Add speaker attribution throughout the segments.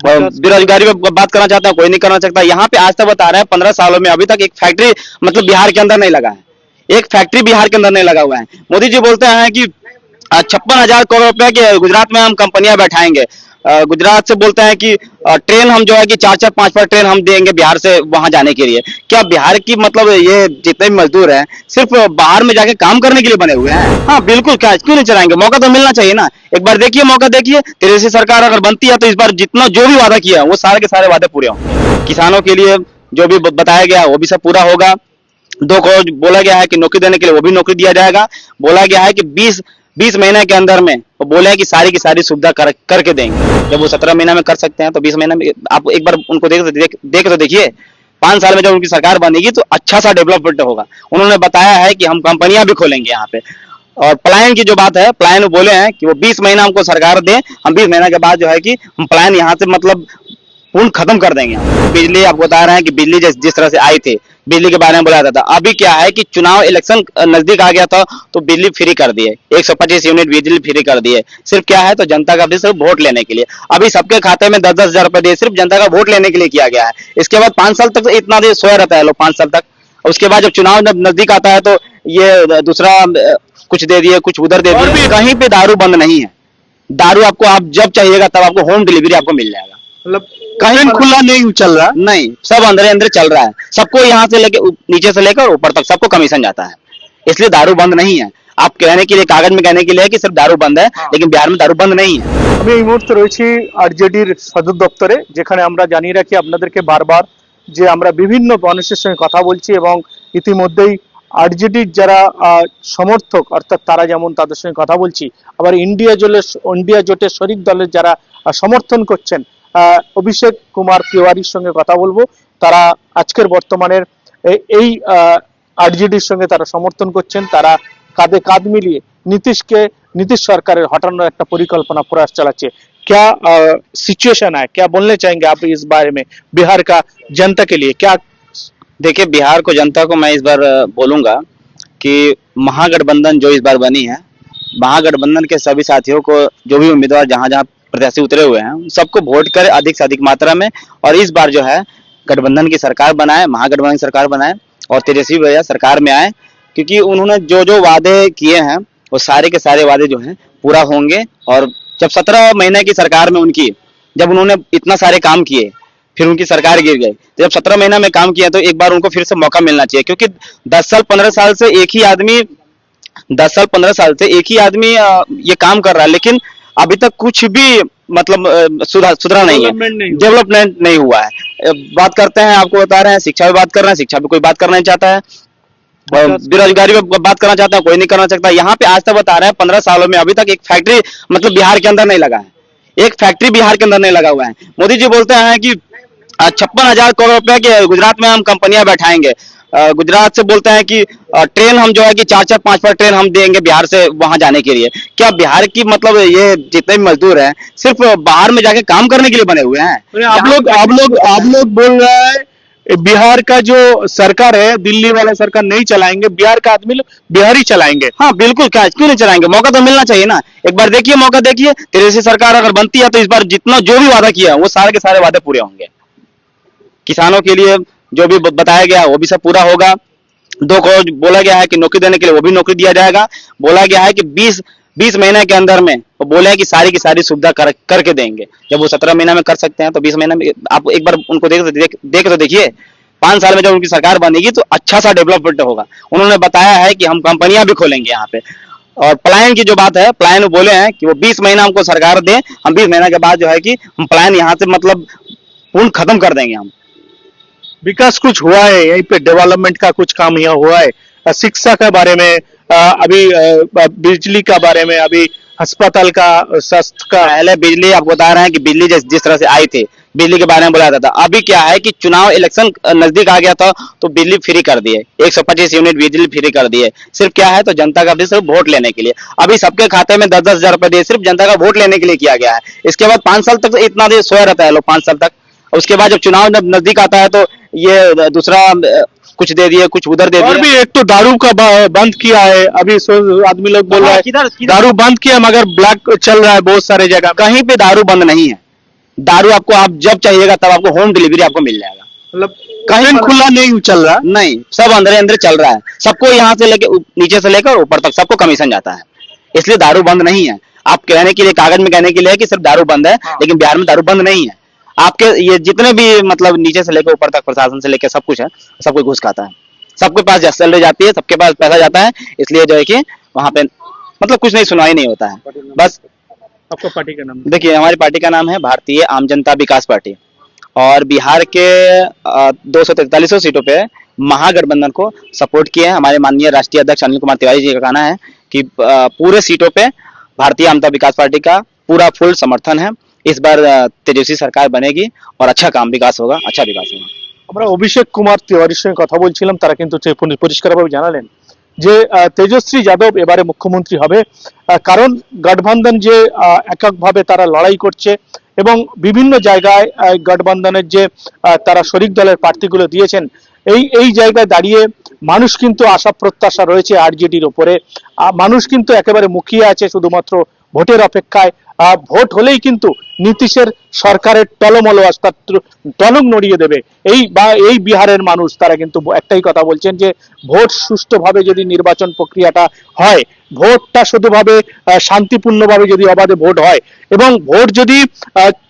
Speaker 1: बेरोजगारी पे बात करना चाहता है कोई नहीं करना चाहता यहाँ पे आज तक बता रहे हैं पंद्रह सालों में अभी तक एक फैक्ट्री मतलब बिहार के अंदर नहीं लगा है। एक फैक्ट्री बिहार के अंदर नहीं लगा हुआ है। मोदी जी बोलते हैं कि छप्पन हज़ार करोड़ रुपए के गुजरात में हम कंपनियाँ बैठाएँगे। गुजरात से बोलते हैं कि ट्रेन हम जो है कि चार चार पाँच पाँच ट्रेन हम देंगे बिहार से वहाँ जाने के लिए। क्या बिहार की मतलब ये जितने भी मजदूर हैं सिर्फ़ बाहर में जाके काम करने के लिए बने हुए हैं? हाँ बिल्कुल क्या क्यों नहीं चलाएँगे? मौका तो मिलना चाहिए ना। एक बार देखिए मौका देखिए। तेजस्वी सरकार अगर बनती है तो इस बार जितना जो भी वादा किया है वो सारे के सारे वादे पूरे होंगे। किसानों के लिए जो भी बताया गया है, वो भी सब पूरा होगा। दो करोड़ बोला गया है कि नौकरी देने के लिए वो भी नौकरी दिया जाएगा। बोला गया है कि बीस बीस महीने के अंदर में वो बोले हैं कि सारी की सारी सुविधा कर, करके देंगे। जब वो सत्रह महीना में कर सकते हैं तो बीस महीना में आप एक बार उनको देख देख, देख तो देखिए। पाँच साल में जब उनकी सरकार बनेगी तो अच्छा सा डेवलपमेंट होगा। उन्होंने बताया है कि हम कंपनियाँ भी खोलेंगे यहाँ पे। और पलायन की जो बात है पलायन वो बोले हैं कि वो बीस महीना हमको सरकार दे। हम बीस महीना के बाद जो है कि हम पलायन यहाँ से मतलब पूर्ण खत्म कर देंगे। बिजली आपको बता रहे हैं कि बिजली जिस तरह से आई थी बिजली के बारे में बोला जाता था। अभी क्या है कि चुनाव इलेक्शन नज़दीक आ गया था तो बिजली फ्री कर दी दिए 125 यूनिट बिजली फ्री कर दिए। सिर्फ़ क्या है तो जनता का भी सिर्फ़ वोट लेने के लिए। अभी सबके खाते में दस दस हज़ार रुपए दिए सिर्फ़ जनता का वोट लेने के लिए किया गया है। इसके बाद पाँच साल तक तो इतना देर सोया रहता है लोग पाँच साल तक। उसके बाद जब चुनाव जब नज़दीक आता है तो ये दूसरा कुछ दे दिए कुछ उधर दे दिए। कहीं पे दारू बंद नहीं है। दारू आपको आप जब चाहिएगा तब आपको होम डिलीवरी आपको मिल जाएगा।
Speaker 2: मतलब
Speaker 1: कहीं
Speaker 2: कहीं खुला नहीं चल रहा
Speaker 1: नहीं सब अंदर अंदर चल रहा है सबको यहाँ से लेके ऊ- नीचे से लेकर ऊपर तक सबको कमीशन जाता है इसलिए दारू बंद नहीं है आप कहने के लिए कागज में कहने के लिए है कि सिर्फ दारू बंद है लेकिन बिहार में दारू बंद नहीं है
Speaker 2: আমি এই মুহূর্তে রয়েছি আরজেডির সদর দপ্তরে যেখানে আমরা জানিয়ে রাখি আপনাদেরকে বারবার যে আমরা বিভিন্ন মানুষের সঙ্গে কথা বলছি এবং ইতিমধ্যেই আরজেডির যারা আহ, সমর্থক অর্থাৎ তারা যেমন তাদের সঙ্গে কথা বলছি আবার ইন্ডিয়া জোটের ইন্ডিয়া জোটের শরিক দলের যারা আহ, সমর্থন করছেন আহ, अभिषेक कुमार तिवार संगे कथा বলবো। তারা আজকের বর্তমানের এই আরজেডির সঙ্গে তারা সমর্থন করছেন। তারা কাঁধে কাঁধ মিলিয়ে नीतीश सरकार हटानों एक परिकल्पना प्रयास चलाचे क्या सिचुएशन है क्या बोलने चाहेंगे आप इस बारे में बिहार का जनता के लिए क्या
Speaker 1: देखिए बिहार को जनता को मैं इस बार बोलूँगा कि महागठबंधन जो इस बार बनी है महागठबंधन के सभी साथियों को जो भी उम्मीदवार जहाँ जहाँ प्रत्याशी उतरे हुए हैं। सबको वोट करे अधिक से अधिक मात्रा में और इस बार जो है, गठबंधन की सरकार बनाए, महागठबंधन की सरकार बनाए और तेजस्वी भैया सरकार में आए, क्योंकि उन्होंने जो जो वादे किए हैं, वो सारे के सारे वादे जो हैं, पूरा होंगे और जब सत्रह महीने की सरकार में उनकी, जब उन्होंने इतना सारे काम किए, फिर उनकी सरकार गिर गई। तो जब सत्रह महीना में काम किया तो एक बार उनको फिर से मौका मिलना चाहिए, क्योंकि दस साल, पंद्रह साल से एक ही आदमी, दस साल, पंद्रह साल से एक ही आदमी ये काम कर रहा है। लेकिन अभी तक कुछ भी मतलब सुधार सुधरा नहीं है। डेवलपमेंट नहीं हुआ। है। बात करते हैं आपको बता रहे हैं शिक्षा पे बात कर रहे हैं शिक्षा पे कोई बात करना चाहता है। बेरोजगारी पे बात करना चाहता है कोई नहीं करना चाहता। यहाँ पे आज तक बता रहे हैं पंद्रह सालों में अभी तक एक फैक्ट्री मतलब बिहार के अंदर नहीं लगा है। एक फैक्ट्री बिहार के अंदर नहीं लगा हुआ है। मोदी जी बोलते हैं कि छप्पन हज़ार करोड़ रुपए के गुजरात में हम कंपनियाँ बैठाएँगे। गुजरात से बोलते हैं कि ट्रेन हम जो है कि चार चार पाँच पाँच ट्रेन हम देंगे बिहार से वहाँ जाने के लिए। क्या बिहार की मतलब ये जितने भी मजदूर हैं सिर्फ़ बाहर में जाके काम करने के लिए बने हुए हैं?
Speaker 2: आप लोग आप लोग आप लोग बोल रहे हैं बिहार का जो सरकार है दिल्ली वाला सरकार नहीं चलाएँगे बिहार का आदमी लोग बिहार ही चलाएँगे।
Speaker 1: हाँ बिल्कुल क्या क्यों नहीं चलाएँगे? मौका तो मिलना चाहिए ना। एक बार देखिए मौका देखिए तेजस्वी सरकार अगर बनती है तो इस बार जितना जो भी वादा किया है वो सारे के सारे वादे पूरे होंगे। किसानों के लिए जो भी बताया गया वो भी सब पूरा होगा। दो करोड़ बोला गया है कि नौकरी देने के लिए वो भी नौकरी दिया जाएगा। बोला गया है कि बीस बीस महीने के अंदर में वो बोले कि सारी की सारी सुविधा कर, करके देंगे। जब वो सत्रह महीना में कर सकते हैं तो बीस महीने में आप एक बार उनको देख देख, देख तो देखिए। पाँच साल में जब उनकी सरकार बनेगी तो अच्छा सा डेवलपमेंट होगा। उन्होंने बताया है कि हम कंपनियाँ भी खोलेंगे यहाँ पे। और पलायन की जो बात है पलायन वो बोले हैं कि वो बीस महीना हमको सरकार दे। हम बीस महीना के बाद जो है कि हम पलायन यहाँ से मतलब पूर्ण खत्म कर देंगे हम।
Speaker 2: विकास कुछ हुआ है, यहीं पे डेवलपमेंट का कुछ काम यहाँ हुआ है। शिक्षा के बारे में अभी बिजली का बारे में, अभी अस्पताल का स्वास्थ्य का
Speaker 1: पहले बिजली आपको बता रहे हैं कि बिजली जिस जिस तरह से आई थी, बिजली के बारे में बोला था। अभी क्या है कि चुनाव इलेक्शन नज़दीक आ गया था तो बिजली फ्री कर दिए 125 यूनिट बिजली फ्री कर दिए सिर्फ़ क्या है तो जनता का भी सिर्फ़ वोट लेने के लिए। अभी सबके खाते में दस दस हज़ार रुपए दिए, सिर्फ़ जनता का वोट लेने के लिए किया गया है। इसके बाद पाँच साल तक तो इतना देर सोया रहता है लोग पाँच साल तक। उसके बाद जब चुनाव जब नज़दीक आता है तो ये दूसरा कुछ दे दिए कुछ उधर दे
Speaker 2: और
Speaker 1: दिए।
Speaker 2: भी एक तो दारू का बंद किया है। अभी आदमी लोग बोल रहा
Speaker 1: हाँ,
Speaker 2: दारू बंद किया मगर ब्लैक चल रहा है बहुत सारे जगह।
Speaker 1: कहीं पे दारू बंद नहीं है। दारू आपको आप जब चाहिएगा तब आपको होम डिलीवरी आपको मिल जाएगा।
Speaker 2: मतलब
Speaker 1: कहीं
Speaker 2: खुला नहीं चल रहा।
Speaker 1: नहीं सब अंदर अंदर चल रहा है। सबको यहाँ से लेके नीचे से लेकर ऊपर तक सबको कमीशन जाता है। इसलिए दारू बंद नहीं है। आप कहने के लिए कागज़ में कहने के लिए है कि सिर्फ़ दारू बंद है
Speaker 2: हाँ।
Speaker 1: लेकिन बिहार में दारू बंद नहीं है। आपके ये जितने भी मतलब नीचे से लेकर ऊपर तक प्रशासन से लेकर सब कुछ है सब कुछ घुस खाता है। सबके पास सैलरी जाती है सबके पास पैसा जाता है इसलिए जो है कि वहाँ पे मतलब कुछ नहीं सुनवाई नहीं होता है। बस
Speaker 2: आपका पार्टी का नाम
Speaker 1: देखिए हमारी पार्टी का नाम है भारतीय आम जनता विकास पार्टी। और बिहार के दो सौ सीटों पे महागठबंधन को सपोर्ट किए हैं हमारे माननीय राष्ट्रीय अध्यक्ष अनिल कुमार तिवारी जी का कहना है कि पूरे सीटों पे भारतीय आम जनता विकास पार्टी का पूरा फुल समर्थन है। इस बार अ, तेजस्वी सरकार बनेगी और अच्छा काम विकास होगा अच्छा विकास होगा
Speaker 2: আমরা অভিষেক কুমার তিওয়ারির সঙ্গে কথা বলছিলাম তারা কিন্তু যে পরি- পরিষ্কারভাবে জানালেন যে আহ, তেজস্বী যাদব এবারে মুখ্যমন্ত্রী হবে আহ, কারণ গঠবন্ধন যে আহ, এককভাবে তারা লড়াই করছে এবং বিভিন্ন জায়গায় আহ, গঠবন্ধনের যে আহ, তারা শরিক দলের প্রার্থীগুলো দিয়েছেন এই এই জায়গায় দাঁড়িয়ে মানুষ কিন্তু আশা প্রত্যাশা রয়েছে আরজেডির ওপরে আহ, মানুষ কিন্তু একেবারে মুখিয়ে আছে শুধুমাত্র ভোটের অপেক্ষায় আহ, ভোট হলেই কিন্তু নীতিশের সরকারের টলমল অস্তার টলং নড়িয়ে দেবে। এই বা, এই বিহারের মানুষ তারা কিন্তু একটাই কথা বলছেন যে, ভোট সুষ্ঠুভাবে যদি নির্বাচন প্রক্রিয়াটা হয়, ভোটটা শুধুভাবে শান্তিপূর্ণভাবে যদি অবাধে ভোট হয়, এবং ভোট যদি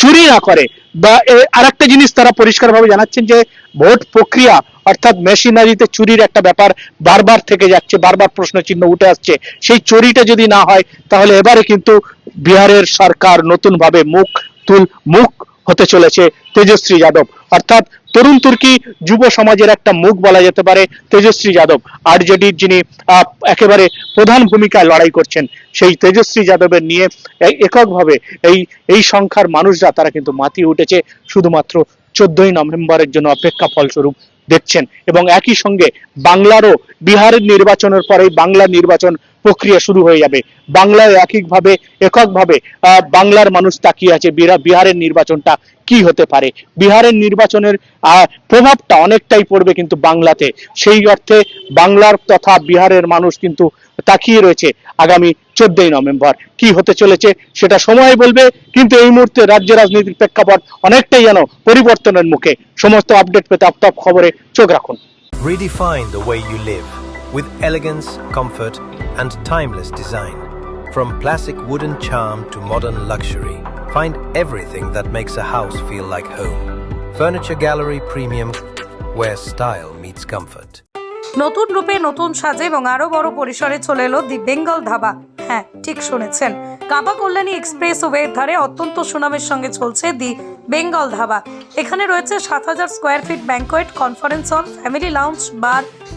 Speaker 2: চুরি না করে, বা আর একটা জিনিস তারা পরিষ্কারভাবে জানাচ্ছেন যে, ভোট প্রক্রিয়া অর্থাৎ মেশিনারিতে চুরির একটা ব্যাপার বারবার থেকে যাচ্ছে, বারবার প্রশ্ন চিহ্ন উঠে আসছে। সেই চুরিটা যদি না হয়, তাহলে এবারে কিন্তু বিহারের সরকার নতুনভাবে মুখ তুল, মুখ হতে চলেছে তেজস্বী যাদব। অর্থাৎ তরুণ তুর্কি যুব সমাজের একটা মুখ বলা যেতে পারে তেজস্বী যাদব। আরজেডির যিনি একেবারে প্রধান ভূমিকায় লড়াই করছেন, সেই তেজস্বী যাদবের নিয়ে এককভাবে এই এই সংখ্যার মানুষরা, তারা কিন্তু মাতিয়ে উঠেছে। শুধুমাত্র চোদ্দই নভেম্বরের জন্য অপেক্ষা ফলস্বরূপ দেখছেন। এবং একই সঙ্গে বাংলারও বিহারের নির্বাচনের পরেই বাংলা নির্বাচন প্রক্রিয়া শুরু হয়ে যাবে। বাংলায় একইভাবে, এককভাবে বাংলার মানুষ তাকিয়ে আছে বিহারের নির্বাচনটা কি হতে পারে। বিহারের নির্বাচনের প্রভাবটা অনেকটাই পড়বে কিন্তু বাংলাতে। সেই অর্থে বাংলার তথা বিহারের মানুষ কিন্তু তাকিয়ে রয়েছে আগামী চোদ্দই নভেম্বর। কি হতে চলেছে সেটা সময় বলবে, কিন্তু এই মুহূর্তে রাজ্য রাজনীতির প্রেক্ষাপট অনেকটাই যেন পরিবর্তনের মুখে। সমস্ত আপডেট পেতে আপ খবরে চোখ রাখুন।
Speaker 3: Redefine the way you live. With elegance, comfort, and timeless design. From classic wooden charm to modern luxury, find everything that makes a house feel like home. Furniture Gallery Premium, where style meets comfort.
Speaker 4: নতুন রূপে নতুন সাজে এবং আরও বড় পরিসরে চলে এলো দি বেঙ্গল ধাবা হ্যাঁ ঠিক শুনেছেন কাবা কল্যাণী এক্সপ্রেস ওয়ের ধারে অত্যন্ত সুনামের সঙ্গে চলছে দি বেঙ্গল ধাবা এখানে রয়েছে সাত হাজার square feet banquet conference hall family lounge bar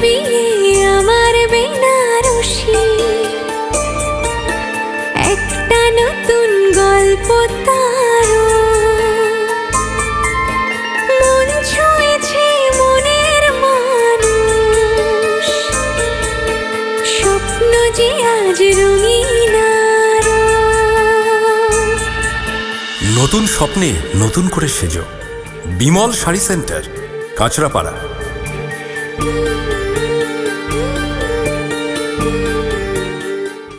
Speaker 5: বিয়ে আমার বেনারসি। একটা নতুন গল্প তার। মন মনের স্বপ্ন
Speaker 6: নতুন স্বপ্নে নতুন করে সেজ। বিমল শাড়ি সেন্টার, কাঁচরাপাড়া।